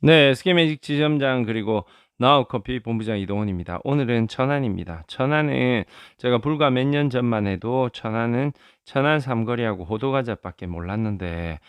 네, 스키매직 지점장 그리고 나우커피 본부장 이동원입니다. 오늘은 천안입니다. 천안은 제가 불과 몇 년 전만 해도 천안은 천안 삼거리하고 호두과자밖에 몰랐는데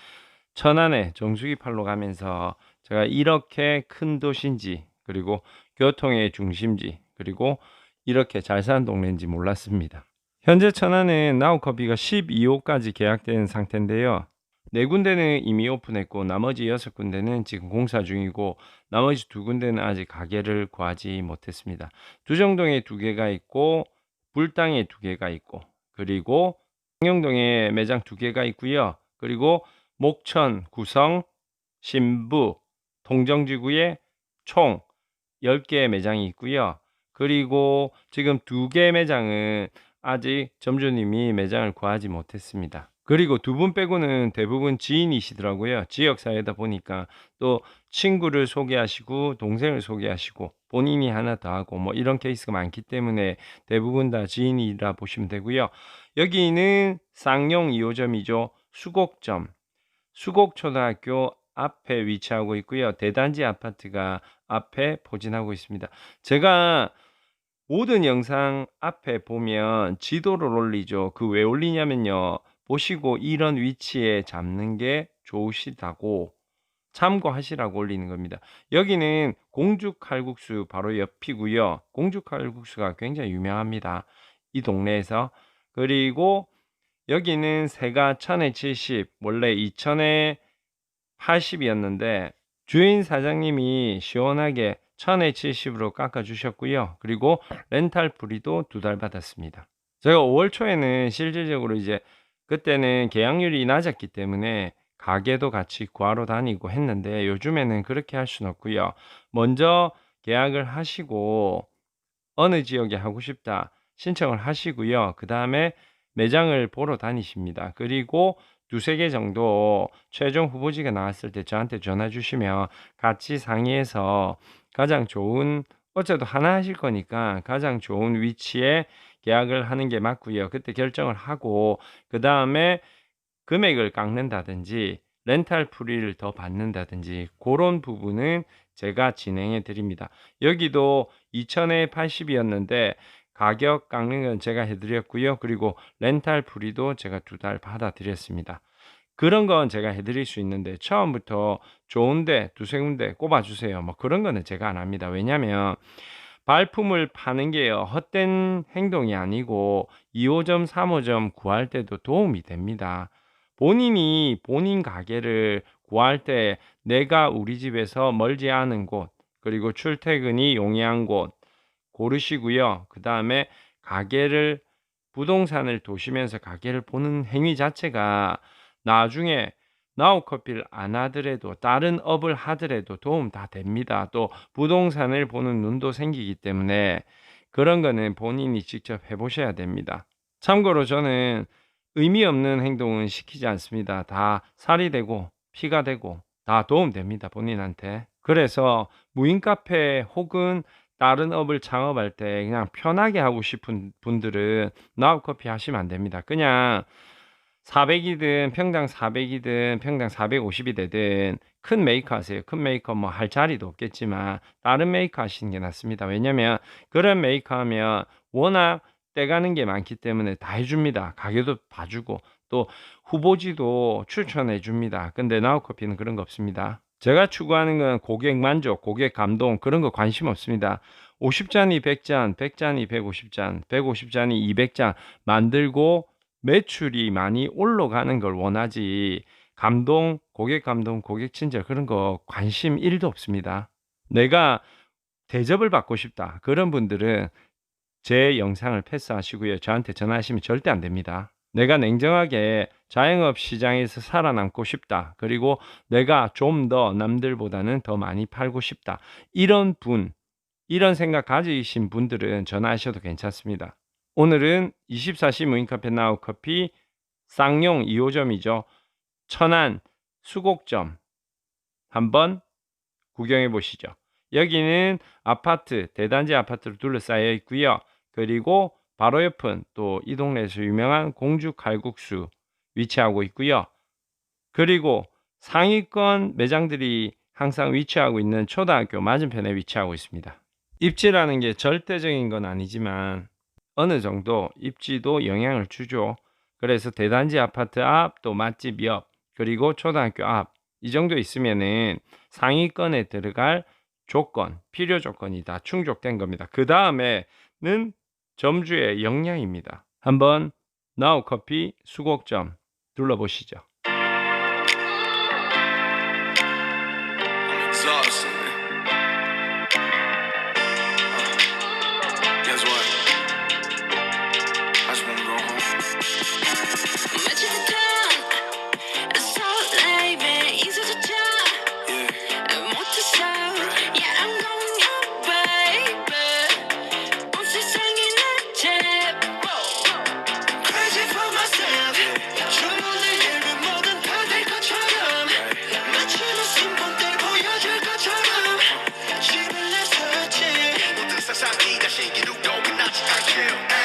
천안에 정수기 팔로 가면서 제가 이렇게 큰 도시인지 그리고 교통의 중심지 그리고 이렇게 잘 사는 동네인지 몰랐습니다. 현재 천안은 나우커피가 12호까지 계약된 상태인데요. 네 군데는 이미 오픈했고 나머지 여섯 군데는 지금 공사 중이고 나머지 두 군데는 아직 가게를 구하지 못했습니다. 두정동에 두 개가 있고 불당에 두 개가 있고 그리고 상영동에 매장 두 개가 있고요. 그리고 목천, 구성, 신부, 동정지구에 총 10개의 매장이 있고요. 그리고 지금 두개 매장은 아직 점주님이 매장을 구하지 못했습니다. 그리고 두 분 빼고는 대부분 지인이시더라고요. 지역 사회다 보니까 또 친구를 소개하시고 동생을 소개하시고 본인이 하나 더 하고 뭐 이런 케이스가 많기 때문에 대부분 다 지인이라 보시면 되고요. 여기는 쌍용 2호점이죠. 수곡점. 수곡초등학교 앞에 위치하고 있고요. 대단지 아파트가 앞에 포진하고 있습니다. 제가 모든 영상 앞에 보면 지도를 올리죠. 그 왜 올리냐면요. 보시고 이런 위치에 잡는 게 좋으시다고 참고하시라고 올리는 겁니다. 여기는 공주 칼국수 바로 옆이고요. 공주 칼국수가 굉장히 유명합니다. 이 동네에서. 그리고 여기는 세가 1000에 70, 원래 2000에 80이었는데 주인 사장님이 시원하게 1000에 70으로 깎아 주셨고요. 그리고 렌탈 프리도 두 달 받았습니다. 제가 5월 초에는 실질적으로 이제 그때는 계약률이 낮았기 때문에 가게도 같이 구하러 다니고 했는데 요즘에는 그렇게 할 수는 없고요. 먼저 계약을 하시고 어느 지역에 하고 싶다 신청을 하시고요. 그 다음에 매장을 보러 다니십니다. 그리고 두세 개 정도 최종 후보지가 나왔을 때 저한테 전화 주시면 같이 상의해서 가장 좋은 어째도 하나 하실 거니까 가장 좋은 위치에 계약을 하는 게 맞고요. 그때 결정을 하고 그 다음에 금액을 깎는다든지 렌탈 프리를 더 받는다든지 그런 부분은 제가 진행해 드립니다. 여기도 2000에 80이었는데 가격 깎는 건 제가 해 드렸고요. 그리고 렌탈 프리도 제가 두 달 받아 드렸습니다. 그런 건 제가 해드릴 수 있는데 처음부터 좋은데 두세 군데 꼽아주세요. 뭐 그런 거는 제가 안 합니다. 왜냐하면 발품을 파는 게요 헛된 행동이 아니고 2호점, 3호점 구할 때도 도움이 됩니다. 본인이 본인 가게를 구할 때 내가 우리 집에서 멀지 않은 곳 그리고 출퇴근이 용이한 곳 고르시고요. 그 다음에 가게를 부동산을 도시면서 가게를 보는 행위 자체가 나중에 나우커피를 안 하더라도 다른 업을 하더라도 도움 다 됩니다. 또 부동산을 보는 눈도 생기기 때문에 그런 거는 본인이 직접 해보셔야 됩니다. 참고로 저는 의미 없는 행동은 시키지 않습니다. 다 살이 되고 피가 되고 다 도움 됩니다. 본인한테. 그래서 무인 카페 혹은 다른 업을 창업할 때 그냥 편하게 하고 싶은 분들은 나우 커피 하시면 안 됩니다. 그냥 400이든 평당 400이든 평당 450이 되든 큰 메이커 하세요. 큰 메이커 뭐 할 자리도 없겠지만 다른 메이커 하시는 게 낫습니다. 왜냐면 그런 메이커 하면 워낙 떼가는 게 많기 때문에 다 해줍니다. 가게도 봐주고 또 후보지도 추천해 줍니다. 근데 나우커피는 그런 거 없습니다. 제가 추구하는 건 고객 만족, 고객 감동 그런 거 관심 없습니다. 50잔이 100잔, 100잔이 150잔, 150잔이 200잔 만들고 매출이 많이 올라가는 걸 원하지 감동, 고객 감동, 고객 친절 그런 거 관심 1도 없습니다. 내가 대접을 받고 싶다. 그런 분들은 제 영상을 패스하시고요. 저한테 전화하시면 절대 안 됩니다. 내가 냉정하게 자영업 시장에서 살아남고 싶다. 그리고 내가 좀 더 남들보다는 더 많이 팔고 싶다. 이런 분, 이런 생각 가지신 분들은 전화하셔도 괜찮습니다. 오늘은 24시 무인카페 나우 커피 쌍용 2호점이죠. 천안 수곡점 한번 구경해 보시죠. 여기는 아파트, 대단지 아파트로 둘러싸여 있고요. 그리고 바로 옆은 또 이 동네에서 유명한 공주 칼국수 위치하고 있고요. 그리고 상위권 매장들이 항상 위치하고 있는 초등학교 맞은편에 위치하고 있습니다. 입지라는 게 절대적인 건 아니지만 어느 정도 입지도 영향을 주죠. 그래서 대단지 아파트 앞, 또 맛집 옆, 그리고 초등학교 앞, 이 정도 있으면은 상위권에 들어갈 조건, 필요 조건이 다 충족된 겁니다. 그 다음에는 점주의 역량입니다. 한번 나우 커피 수곡점 둘러보시죠. you don't and I just can't kill.